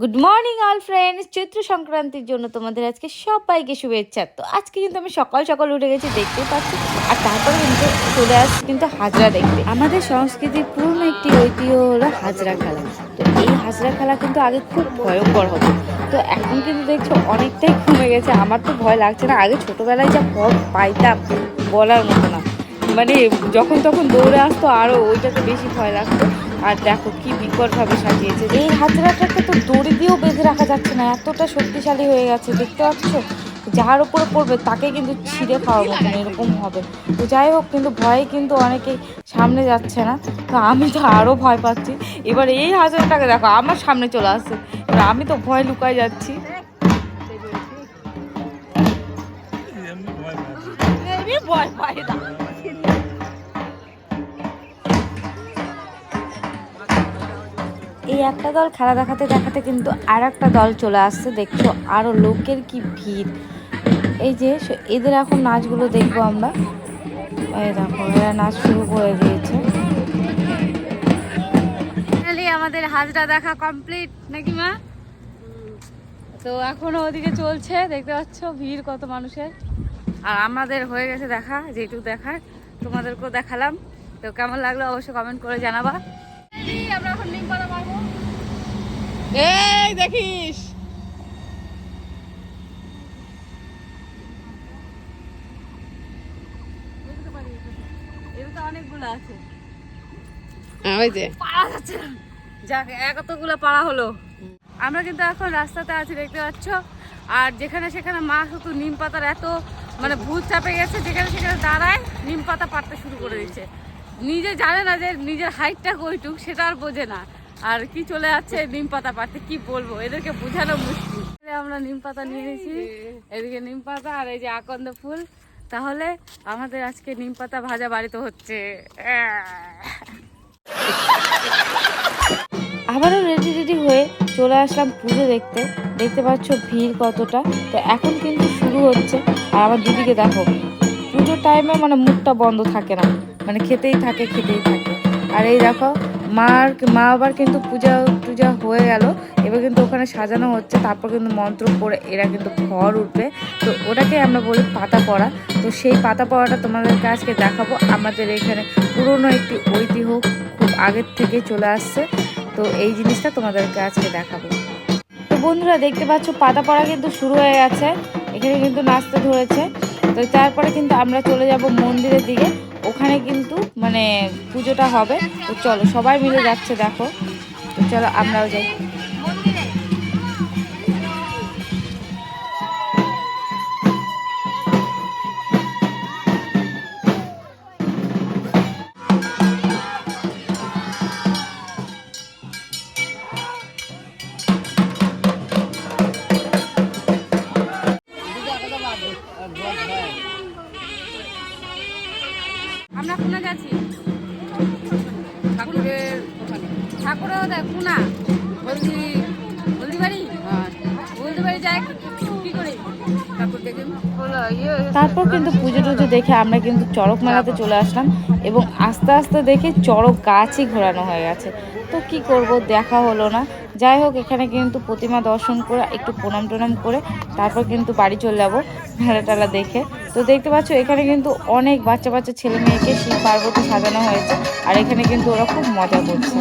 Good morning all friends চৈত্র সংক্রান্তির জন্য তোমাদের আজকে সবাইকে শুভেচ্ছা। তো আজকে কিন্তু আমি সকাল সকাল উঠে গেছি, দেখতে পাচ্ছি। আর তারপরে কিন্তু চলে আসছি কিন্তু হাজরা দেখতে। আমাদের সংস্কৃতির পুরনো একটি ঐতিহ্য হলো হাজরা খেলা। তো এই হাজরা খেলা কিন্তু আগে খুব ভয়ঙ্কর হতো। তো এখন কিন্তু দেখছ অনেকটাই কমে গেছে। আমার তো ভয় লাগছে না। আগে ছোটোবেলায় যা ভয় পাইতাম বলার মতো না। মানে যখন তখন দৌড়ে আসতো আরও ওইটাতে বেশি ভয় লাগতো। আর দেখো কি বিকটভাবে সাজিয়েছে। এই হাজরাটাকে দিয়েও বেঁধে রাখা যাচ্ছে না এতটা শক্তিশালী হয়ে গেছে দেখতে পাচ্ছ? যার উপরে পড়বে তাকে কিন্তু ছিঁড়ে খাওয়ার মতন এরকম হবে। তো যাই হোক কিন্তু ভয়ে কিন্তু অনেকেই সামনে যাচ্ছে না। তো আমি তো আরও ভয় পাচ্ছি। এবার এই হাজারটাকে দেখো আমার সামনে চলে আসছে। এবার আমি তো ভয় লুকায় যাচ্ছি। ভয় পাই না। একটা দল খেলা দেখাতে দেখাতে কিন্তু আর একটা দল চলে আসছে। দেখছ আরও লোকের কি ভিড়। এই যে এদের এখন নাচগুলো দেখব আমরা। এই দেখো, এরা নাচ শুরু করে দিয়েছে। আমাদের হাজরা দেখা কমপ্লিট, নাকি মা? তো এখনও ওদিকে চলছে, দেখতে পাচ্ছ ভিড় কত মানুষের। আর আমাদের হয়ে গেছে দেখা, যেটুকু দেখার, তোমাদেরকেও দেখালাম। তো কেমন লাগল অবশ্যই কমেন্ট করে জানাবা আমরা এখন লিঙ্ক পাতা মারবো এই দেখিস। এতগুলো পারা হলো। আমরা কিন্তু এখন রাস্তাতে আছি, দেখতে পাচ্ছ? আর যেখানে সেখানে মা নিম পাতার এত মানে চাপে গেছে, যেখানে সেখানে দাঁড়ায় নিম পাতা শুরু করে নিজে জানে না যে নিজের হাইটটা কইটুক, সেটা আর বোঝে না। আর কি চলে যাচ্ছে নিম পাতা পাড়তে? কি বলব? এদেরকে বোঝানো মুশকিল। আমরা নিম পাতা নিয়ে নিয়েছি। এদিকে নিম পাতা আর এই যে আকন্দ ফুল। তাহলে আমাদের আজকে নিম পাতা ভাজা বাড়িতে হচ্ছে। আবারও রেডি রেডি হয়ে চলে আসলাম পুজো দেখতে। দেখতে পাচ্ছ ভিড় কতটা। তো এখন কিন্তু শুরু হচ্ছে। আর আমার দিদিকে দেখো পুজোর টাইমে মানে মুখটা বন্ধ থাকে না। মানে খেতেই থাকে খেতেই থাকে। আর এই দেখো মার, মা আবার কিন্তু পূজা টুজা হয়ে গেল। এবার কিন্তু ওখানে সাজানো হচ্ছে, তারপর কিন্তু মন্ত্র পড়ে এরা কিন্তু ঘর উঠবে। তো ওটাকে আমরা বলি পাতা পড়া। তো সেই পাতা পড়াটা তোমাদেরকে আজকে দেখাবো। আমাদের এখানে পুরনো একটি ঐতিহ্য খুব আগের থেকে চলে আসছে। তো এই জিনিসটা তোমাদেরকে আজকে দেখাবো। তো বন্ধুরা, দেখতে পাচ্ছ, পাতা পড়া কিন্তু শুরু হয়ে গেছে। এখানে কিন্তু নাচতে ধরেছে। তো তারপরে কিন্তু আমরা চলে যাব মন্দিরের দিকে। ওখানে কিন্তু মানে পুজোটা হবে। তো চলো, সবাই মিলে যাচ্ছে, দেখো। তো চলো, আমরাও যাই। আমরা যাচ্ছি ঠাকুরের হলদি হলদি বাড়ি? হলদি বাড়ি কি করে? তারপর কিন্তু পুজো টুজো দেখে আমরা কিন্তু চড়ক মেলাতে চলে আসলাম এবং আস্তে আস্তে দেখে চড়ক গাছই ঘোরানো হয়ে গেছে। তো কি করব, দেখা হলো না। যাই হোক, এখানে কিন্তু প্রতিমা দর্শন করে একটু প্রণাম টনাম করে তারপর কিন্তু বাড়ি চলে যাব মেলা টেলা দেখে। তো দেখতে পাচ্ছ, এখানে কিন্তু অনেক বাচ্চা বাচ্চা ছেলে মেয়েকে শিব পার্বতী সাজানো হয়েছে, আর এখানে কিন্তু ওরা খুব মজা করছে।